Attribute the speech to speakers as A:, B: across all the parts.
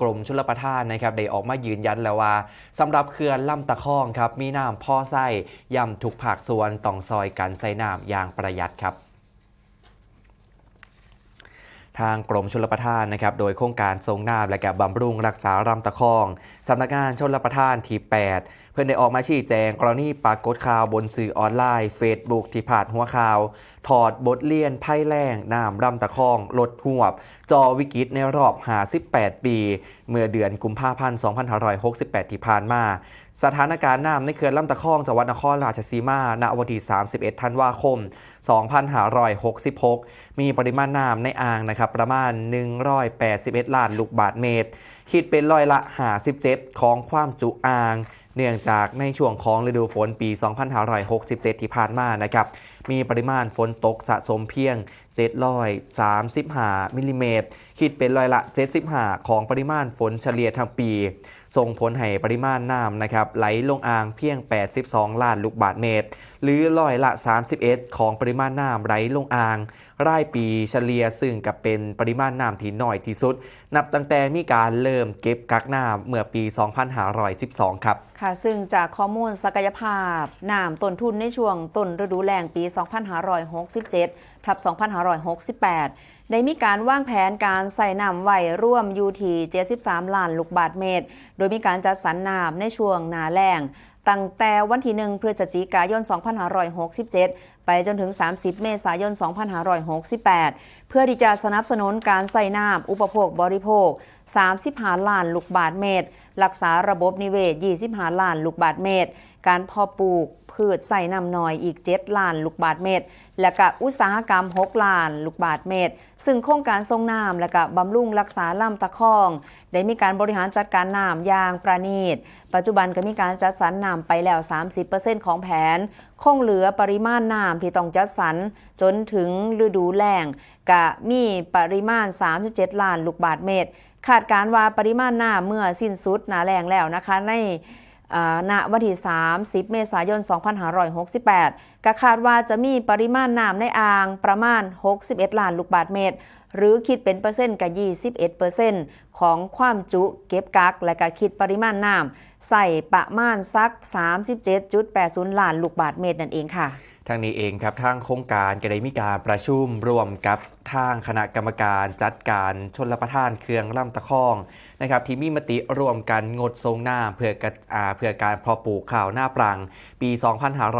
A: กรมชลประทานนะครับได้ออกมายืนยันแล้วว่าสำหรับเขื่อนลำตะคองครับมีน้ำพ่อไส้ย่ำทุกภาคส่วนต้องซอยกันใส่น้ำอย่างประหยัดครับทางกรมชลประทานนะครับ โดยโครงการทรงน้ำและกับบำรุงรักษารำตะคองสำนักงานชลประทานที่ 8 เพื่อนได้ออกมาชี้แจงกรณีปรากฏข่าวบนสื่อออนไลน์เฟซบุ๊กที่ผ่านหัวข่าว ถอดบทเรียนไพ่แรงน้ำรำตะคองลดหวบ จอวิกฤตในรอบ58ปี เมื่อเดือนกุมภาพันธ์ 2568 ที่ผ่านมา สถานการณ์น้ำในเขื่อนลำตะคองจังหวัดนครราชสีมาณวันที่ 31 ธันวาคม 2566 มีปริมาณน้ำในอ่างนะครับประมาณ 181 ล้านลูกบาทเมตร คิดเป็นร้อยละ 57 ของความจุอ่าง เนื่องจากในช่วงของฤดูฝนปี 2567 ที่ผ่านมานะครับมีปริมาณฝนตกสะสมเพียง 735มิลลิเมตรคิดเป็นร้อยละ 75 ของปริมาณฝนเฉลี่ยทั้งปี ส่งผลให้ปริมาณน้ำนะครับไหลลงอ่างเพียง 82 ล้านลูกบาทเมตร หรือร้อยละ 31 ของปริมาณน้ำไหลลงอ่าง รายปีเฉลี่ยซึ่งกับเป็นปริมาณน้ำที่น้อยที่สุด นับตั้งแต่มีการเริ่มเก็บกักน้ำเมื่อปี 2512 ครับ
B: ค่ะซึ่งจากข้อมูลศักยภาพน้ำต้นทุนในช่วงต้นฤดูแล้งปี 2567ทับ2568ได้มีการวางแผนการใส่น้ำไหวร่วมยูที่73ล้านลูกบาทเมตร โดยมีการจัดสรรน้ำในช่วงนาแล้งตั้งแต่วันที่ 1 พฤศจิกายน 2567 ไปจนถึง 30 เมษายน 2568 เพื่อที่จะสนับสนุนการใส่น้ำอุปโภคบริโภค 35 ล้านลูกบาทเมตร รักษาระบบนิเวศ 25 ล้านลูกบาทเมตร การเพาะปลูกพืชใส่น้ำน้อยอีก 7 ล้านลูกบาทเมตร และก็อุตสาหกรรม 6 ล้านลูกบาทเมตร ซึ่งโครงการทรงน้ำและก็บำรุงรักษาลำตะคอง ได้มีการบริหารจัดการน้ำอย่างประณีต ปัจจุบันก็มีการจัดสรรน้ำไปแล้ว 30%ของแผน คงเหลือปริมาณน้ำที่ต้องจัดสรรจนถึงฤดูแล้งกะมีปริมาณ 37 ล้านลูกบาทเมตร คาดการว่าปริมาณน้ำเมื่อสิ้นสุดหนาแรงแล้วนะคะ ในอ่าณวันที่ 30 เมษายน 2568ก็คาดว่าจะมีปริมาณน้ำในอ่างประมาณ 61 ล้านลูกบาทเมตร หรือคิดเป็นเปอร์เซ็นต์กับ21เปอร์เซ็นต์ของความจุเก็บกัก และก็คิดปริมาณน้ำใส่ประมาณสัก 37.80 ล้านลูกบาทเมตรนั่นเองค่ะ
A: ทางนี้เองครับทางโครงการก็ได้มีการประชุมร่วมกับ ทางคณะกรรมการจัดการชนรประทานเครื่องล่ำตะคองนะครับที่มีมติร่วมกันงดทรงหน้าเพื่อกระอ่าเพื่อการเพาะปลูกข้าวหน้าปรัง ปี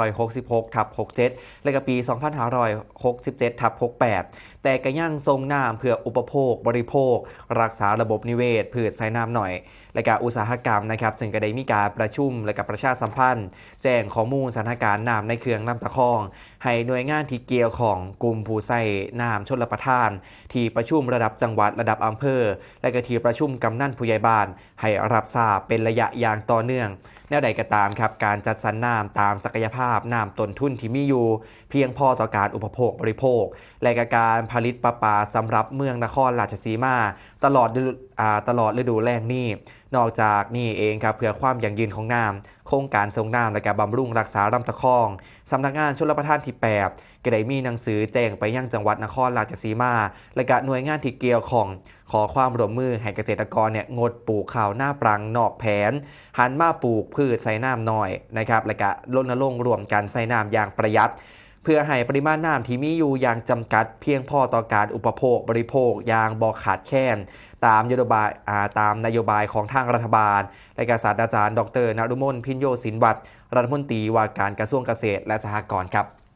A: 2566ทับ67 และก็ปี 2567ทับ68 แต่ก็ยังทรงหน้าเพื่ออุปโภค บริโภค รักษาระบบนิเวศพืชใส่น้ำหน่อย และก็อุตสาหกรรมนะครับซึ่งก็ได้มีการประชุมและกับประชาสัมพันธ์ แจ้งข้อมูลสถานการณ์น้ำในเครื่องน้ำตะคอง ให้หน่วยงานที่เกี่ยวของกลุ่มผู้ใส่น้ำชนรับประทาน ที่ประชุมระดับจังหวัดระดับอำเภอ และก็ที่ประชุมกำนันผู้ใหญ่บ้าน ให้รับทราบเป็นระยะอย่างต่อเนื่องแนวใดก็ตามครับการจัดสรรน้ำตามศักยภาพน้ำต้นทุนที่มีอยู่ เพียงพอต่อการอุปโภคบริโภค และกการผลิตประปาสำหรับเมืองนครราชสีมา ตลอดฤดูอ่าตลอดฤดูแล้งนี้ นอกจากนี่เองครับเพื่อความยั่งยืนของน้ำ โครงการทรงน้ำและการบำรุงรักษาลำตะคองสำนักงานชลประทานที่8ก็ได้มีหนังสือแจ้งไปยังจังหวัดนครราชสีมา และก็หน่วยงานที่เกี่ยวของขอความร่วมมือให้เกษตรกรเนี่ยงดปลูกข้าวหน้าปรังนอกแผน หันมาปลูกพืชใส่น้ำน้อยนะครับและก็รณรงค์รวมกันใส่น้ำอย่างประหยัดเพื่อให้ปริมาณน้ำที่มีอยู่อย่างจำกัดเพียงพอต่อการอุปโภคบริโภคอย่างบ่ขาดแคลน ตามนโยบายาตามนโยบายของทางรัฐบาลและกศาสตราจารย์ ดรนรุมนพินโยสินวัตรรัฐมนตรีว่าการกระทรวงเกษตรและสหกรณ์ครับ